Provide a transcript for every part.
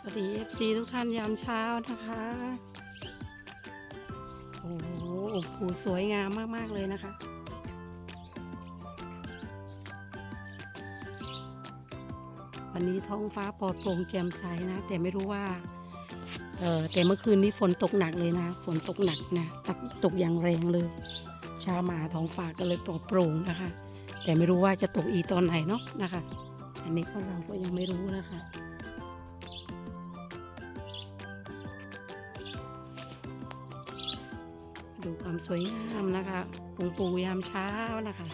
สวัสดี FC ทุกท่านยามเช้านะคะ โอ้โหผูสวยงามมาก ๆ เลยนะคะ วันนี้ท้องฟ้าปลอดโปร่งแจ่มใสนะ แต่ไม่รู้ว่า เออแต่เมื่อคืนนี้ฝนตกหนักเลยนะ ฝนตกหนักนะตกตกอย่างแรงเลย เช้ามาท้องฟ้าก็เลยปลอดโปร่งนะคะ แต่ไม่รู้ว่าจะตกอีตอนไหนเนาะนะคะ อันนี้ก็เราก็ยังไม่รู้นะคะ ดูความสวยงามนะคะองปูยามเช้านะคะ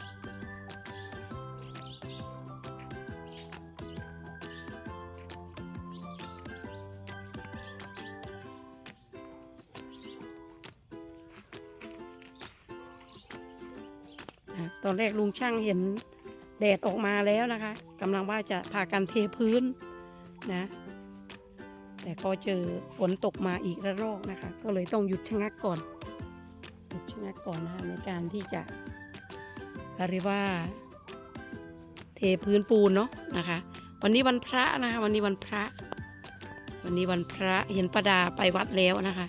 อะตอนแรกลุงช่างเห็นแดดออกมาแล้วนะคะกำลังว่าจะพากันเทพื้นนะ แต่ก็เจอฝนตกมาอีกระรอกนะคะ ก็เลยต้องหยุดชะงักก่อน ชะงักก่อนนะคะในการที่จะเรียกว่า เทพื้นปูนเนาะนะคะ วันนี้วันพระนะคะ วันนี้วันพระ วันนี้วันพระเห็นประดาไปวัดแล้วนะคะ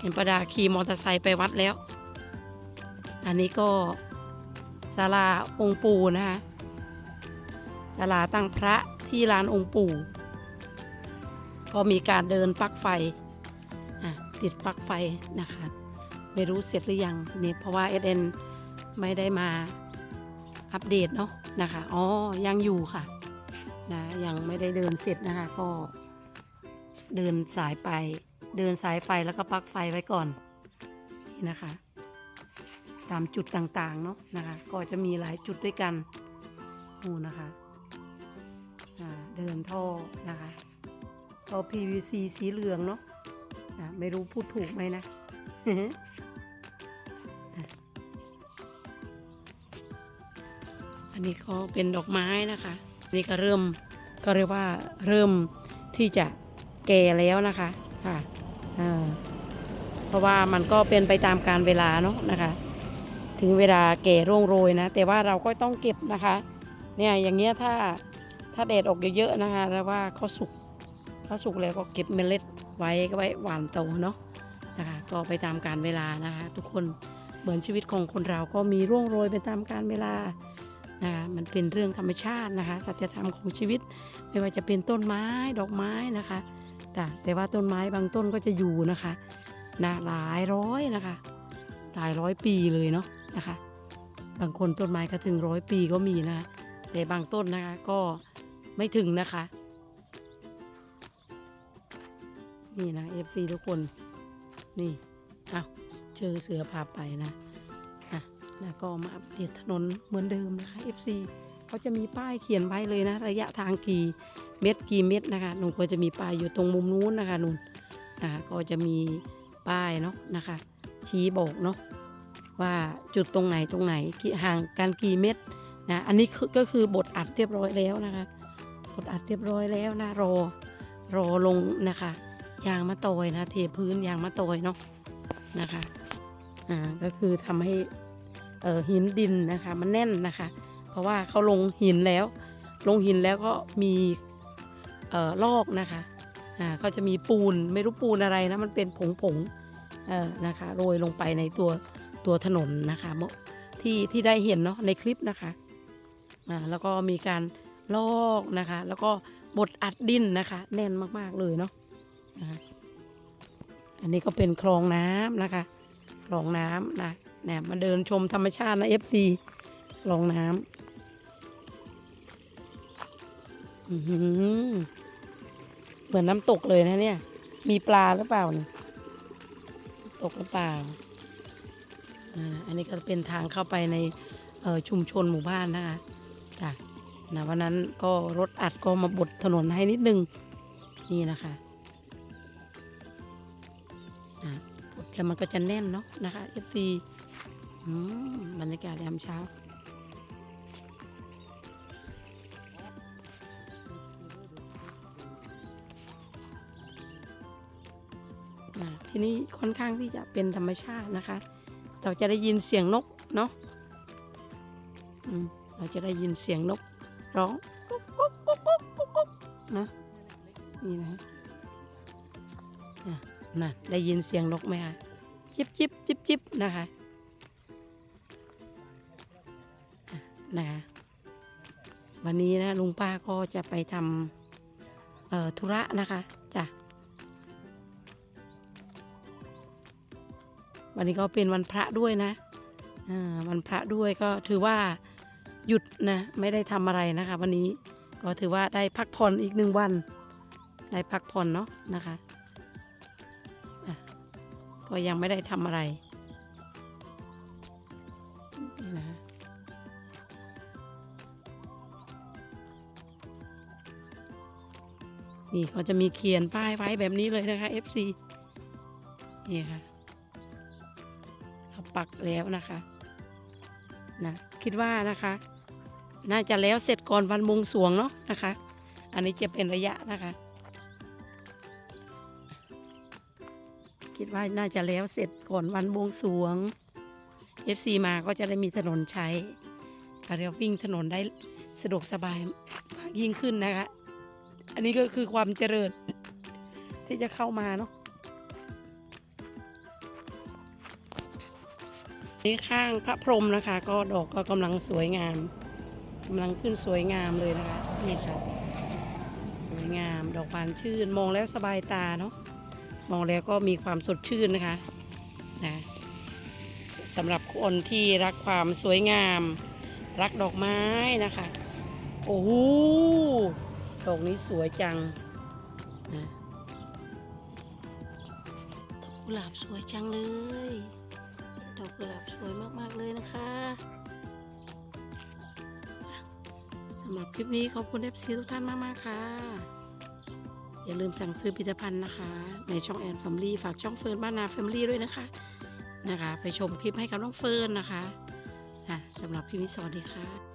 เห็นประดาขี่มอเตอร์ไซค์ไปวัดแล้ว อันนี้ก็ศาลาองค์ปู่นะคะศาลาตั้งพระที่ลานองค์ปู่ก็มีการเดินปลั๊กไฟติดปลั๊กไฟนะคะ ไม่รู้เสร็จหรือยังนี่เพราะว่าเอเนไม่ได้มาอัปเดตเนาะนะคะอ๋อยังอยู่ค่ะนะยังไม่ได้เดินเสร็จนะคะก็เดินสายไปเดินสายไฟแล้วก็ปลั๊กไฟไว้ก่อนนี่นะคะ ตามจุดต่างๆเนาะนะคะ ก็จะมีหลายจุดด้วยกันนู่นนะคะเดินท่อนะคะท่อ PVC สีเหลืองเนาะอ่าไม่รู้พูดถูกไหมนะ อันนี้ก็เป็นดอกไม้นะคะอันนี่ก็เริ่มก็เรียกว่าเริ่มที่จะแก่แล้วนะคะค่ะเพราะว่ามันก็เป็นไปตามการเวลาเนาะนะคะ ถึงเวลาแก่ร่วงโรยนะ แต่ว่าเราก็ต้องเก็บนะคะเนี่ยอย่างเงี้ยถ้าถ้าแดดออกเยอะๆนะคะ แล้วว่าเขาสุกเขาสุกแล้วก็เก็บเมล็ดไว้ก็ไว้หวานโตเนาะนะคะก็ไปตามการเวลานะคะ ทุกคนเหมือนชีวิตของคนเราก็มีร่วงโรยไปตามการเวลา นะคะมันเป็นเรื่องธรรมชาตินะคะ สัจธรรมของชีวิต ไม่ว่าจะเป็นต้นไม้ดอกไม้นะคะแต่แต่ว่าต้นไม้บางต้นก็จะอยู่นะคะนะหลายร้อยนะคะ หลายร้อยปีเลยเนาะนะคะ บางคนต้นไม้ก็ถึงร้อยปีก็มีนะแต่บางต้นนะคะก็ไม่ถึงนะคะ นี่นะ FC ทุกคน นี่ เอาเจอเสือพาไปนะ อะก็มาอัปเดตถนนเหมือนเดิมนะคะ FC เขาจะมีป้ายเขียนไว้เลยนะ ระยะทางกี่เมตรกี่เมตรนะคะหนูก็จะมีป้ายอยู่ตรงมุมนู้นนะคะนุ่นนะคะก็จะมีป้ายเนาะนะคะ ชี้บอกเนาะว่าจุดตรงไหนตรงไหนกี่ห่างกันกี่เมตรนะอันนี้ก็คือบทอัดเรียบร้อยแล้วนะคะบทอัดเรียบร้อยแล้วนะรอรอลงนะคะยางมะตอยนะเทพื้นยางมะตอยเนาะนะคะอ่าก็คือทำให้ หินดินนะคะมันแน่นนะคะ เพราะว่าเขาลงหินแล้ว ลงหินแล้วก็มีออลอกนะคะอ่าจะมีปูนไม่รู้ปูนอะไรนะมันเป็นผงผงๆเออนะคะโรยลงไปในตัวตัวถนนนะคะที่ที่ได้เห็นเนาะในคลิปนะคะอ่าแล้วก็มีการลอกนะคะ แล้วก็บดอัดดินนะคะ แน่นมากๆเลยเนาะนะคะอันนี้ก็เป็นคลองน้ำนะคะ คลองน้ำนะ เนี่ยมาเดินชมธรรมชาตินะ FC คลองน้ำเหมือนน้ำตกเลยนะเนี่ย มีปลาหรือเปล่านี่ตกหรือเปล่า อันนี้ก็เป็นทางเข้าไปในชุมชนหมู่บ้านนะคะจ้ะนะวันนั้นก็รถอัดก็มาบดถนนให้นิดนึง นี่นะคะอะบดแล้วมันก็จะแน่นเนาะนะคะ FC บรรยากาศยามเช้า ที่นี่ค่อนข้างที่จะเป็นธรรมชาตินะคะ เราจะได้ยินเสียงนกเนาะเราจะได้ยินเสียงนกร้องกุ๊กกุ๊กกุ๊กกุ๊กกุ๊กนะนี่นะน่ะได้ยินเสียงนกไหมคะจิบจิบจิบจิบนะคะ นะคะวันนี้นะลุงป้าก็จะไปทำธุระนะคะจ้ะวันนี้ก็เป็นวันพระด้วยนะวันพระด้วยก็ถือว่าหยุดนะไม่ได้ทำอะไรนะคะ วันนี้ก็ถือว่าได้พักผ่อนอีกหนึ่งวัน ได้พักผ่อนเนาะนะคะะก็ยังไม่ได้ทำอะไร นี่เขาจะมีเขียนป้ายไว้แบบนี้เลยนะคะ FC นี่ค่ะเขาปักแล้วนะคะนะคิดว่านะคะ น่าจะแล้วเสร็จก่อนวันบวงสวงเนาะนะคะ อันนี้จะเป็นระยะนะคะ คิดว่าน่าจะแล้วเสร็จก่อนวันบวงสวง FC มาก็จะได้มีถนนใช้ก็เรียวิ่งถนนได้สะดวกสบายมากยิ่งขึ้นนะคะ อันนี้ก็คือความเจริญ ที่จะเข้ามาเนาะนี่ข้างพระพรหมนะคะ ก็ดอกก็กำลังสวยงามกำลังขึ้นสวยงามเลยนะคะนี่ค่ะสวยงามดอกบานชื่น มองแล้วสบายตาเนาะมองแล้วก็มีความสดชื่นนะคะนะสำหรับคนที่รักความสวยงาม รักดอกไม้นะคะ โอ้โห ดอกนี้สวยจังนะดอกกุหลาบสวยจังเลย ดอกกุหลาบสวยมากๆเลยนะคะสำหรับคลิปนี้ขอบคุณเอฟซีทุกท่านมากๆค่ะ อย่าลืมสั่งซื้อผลิตภัณฑ์นะคะ ในช่องแอนแฟมลี่ฝากช่องเฟิร์นบ้านนาแฟมลี่ด้วยนะคะนะคะ ไปชมคลิปให้กับน้องเฟิร์นนะคะอะสำหรับคลิปนี้สวัสดีค่ะ